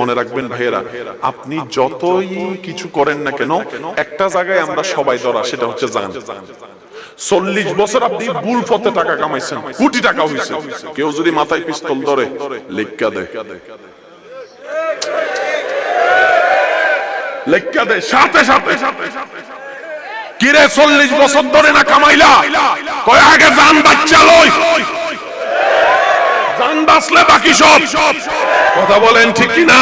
মনে রাখবেন ভাইয়েরা, আপনি যতই কিছু করেন না কেন, একটা জায়গায় আমরা সবাই ধরা, সেটা হচ্ছে জান। চল্লিশ বছর আপনি ভুল পথে টাকা কামাইছেন, কোটি টাকা হয়েছে কেউ যদি মাথায় পিস্তল ধরে, লেখা দেয় দেয় সাথে সাথে। কিরে চল্লিশ বছর ধরে না কামাইলা? কয়, আগে জান বাচ্চা লই। জান বাঁচলে বাকি সব। কথা বলেন ঠিক না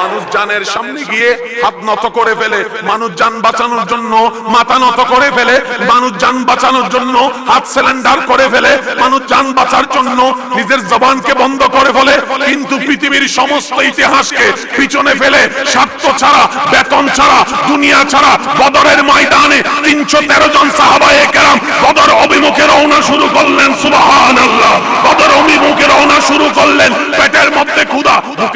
মানুষ জানের সামনে গিয়ে হাত নত করে ফেলে, মানুষ যান বাঁচানোর জন্য, মাথা নত করে ফেলে, মানুষ যান বাঁচানোর জন্য, হাত সিলিন্ডার করে ফেলে, মানুষ যান বাঁচার জন্য নিজের জবানকে বন্ধ করে ফেলে, কিন্তু পৃথিবীর সমস্ত ইতিহাসকে পিছনে ফেলে, স্বার্থ ছাড়া, বেতন ছাড়া, দুনিয়া ছাড়া, বদরের ময়দানে তিনশো তেরো জন সাহাবায়ে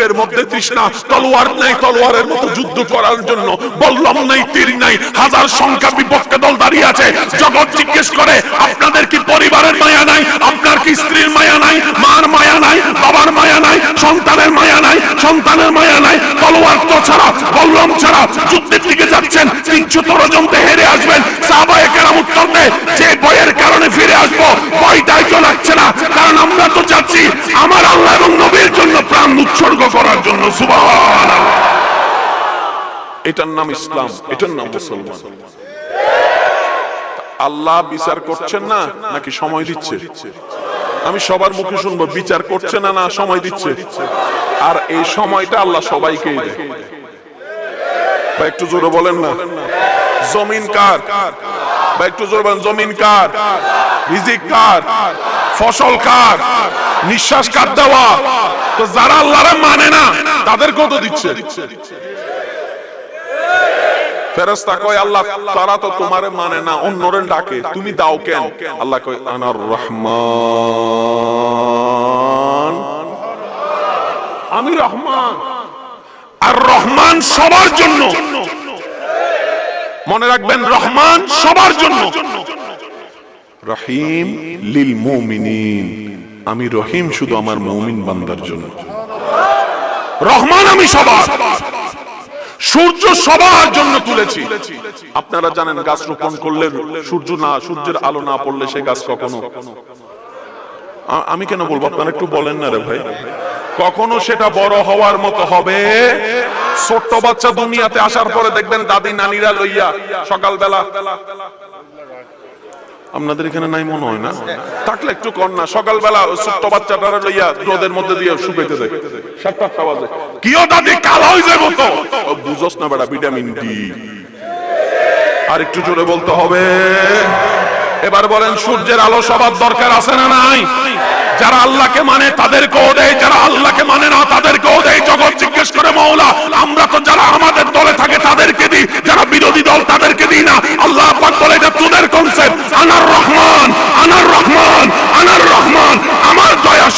বুকের মধ্যে তৃষ্ণা, তলোয়ার নেই, তলোয়ারের মতো যুদ্ধ করার জন্য। বললাম নাই, তীর নাই, হাজার সংখ্যা বিপক্ষে দল দাঁড়িয়ে আছে। জগৎ জিজ্ঞেস করে, আপনাদের কি পরিবারের মায়া নাই? আপনার কি স্ত্রীর মায়া নাই? মার মায়া নাই? বাবার মায়া নাই? সন্তানের মায়া নাই? সন্তানের মায়া নাই? তলোয়ার তো ছাড়া, বললাম ছাড়া, যুদ্ধের দিকে যাচ্ছেন তিনশো তেরো হেরে আসবেন। সাহাবায়ে কেরাম উত্তর দেয়, যে বইয়ের কারণে ফিরে আসব বইটাই এটার নাম ইসলাম, এটার নাম মুসলমান। আল্লাহ বিচার করছেন না, নাকি সময় দিচ্ছে? আমি সবার মুখে শুনব, বিচার করছে না না সময় দিচ্ছে? আর এই সময়টা আল্লাহ সবাইকেই দেয়। একটু জোরে বলেন না। জমিন কার? বা একটু জোরে বলেন, জমিন কার? রিজিক কার? ফসল কার? নিঃশ্বাস কার দেওয়া? তো যারা আল্লাহরা মানে না তাদের কত দিচ্ছে। ফেরেশতা কয় আল্লাহ তারা তো তোমারে মানে না অন্যরে ডাকে। তুমি দাও কেন? আল্লাহ কয় আনার রহমান। আমি রহমান। আর রহমান সবার জন্য। মনে রাখবেন রহমান সবার জন্য। রহিম লিল মুমিনিন। আমি রহিম শুধু আমার মুমিন বান্দার জন্য। রহমান আমি সবার। সূর্য সবার জন্য তুলেছি। আপনারা জানেন গাছ রোপণ করলে সূর্য না, সূর্যের আলো না পড়লে সে গাছ কখনো আমি কেন বলব? আপনারা একটু বলেন না রে ভাই। কখনো সেটা বড় হওয়ার মতো হবে। ছোট্ট বাচ্চা দুনিয়াতে আসার পরে দেখবেন দাদি, নানিরা লইয়া সকালবেলা আপনাদের এখানে নাই মনে হয় না? থাকলে একটু কর না, সকালবেলা ছোট্ট বাচ্চাটারা লইয়া রোদের মধ্যে দিয়ে শুকাইতে দেয়। সাতটা আটটা বাজে। কিও দাদি, কালো হয়ে যাব তো বুঝোস না বেটা ভিটামিন ডি। আর একটু জোরে বলতে হবে। এবার বলেন, সূর্যের আলো সবার দরকার আছে না নাই? যারা আল্লাহকে মানে তাদেরকেও দেয়, যারা আল্লাহকে মানে না তাদেরকেও দেয়। জগৎ জিজ্ঞেস করে, মৌলা, আমরা তো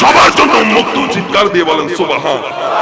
সবার জন্য মুক্ত চিৎকার দিয়ে বলেন সুবহান।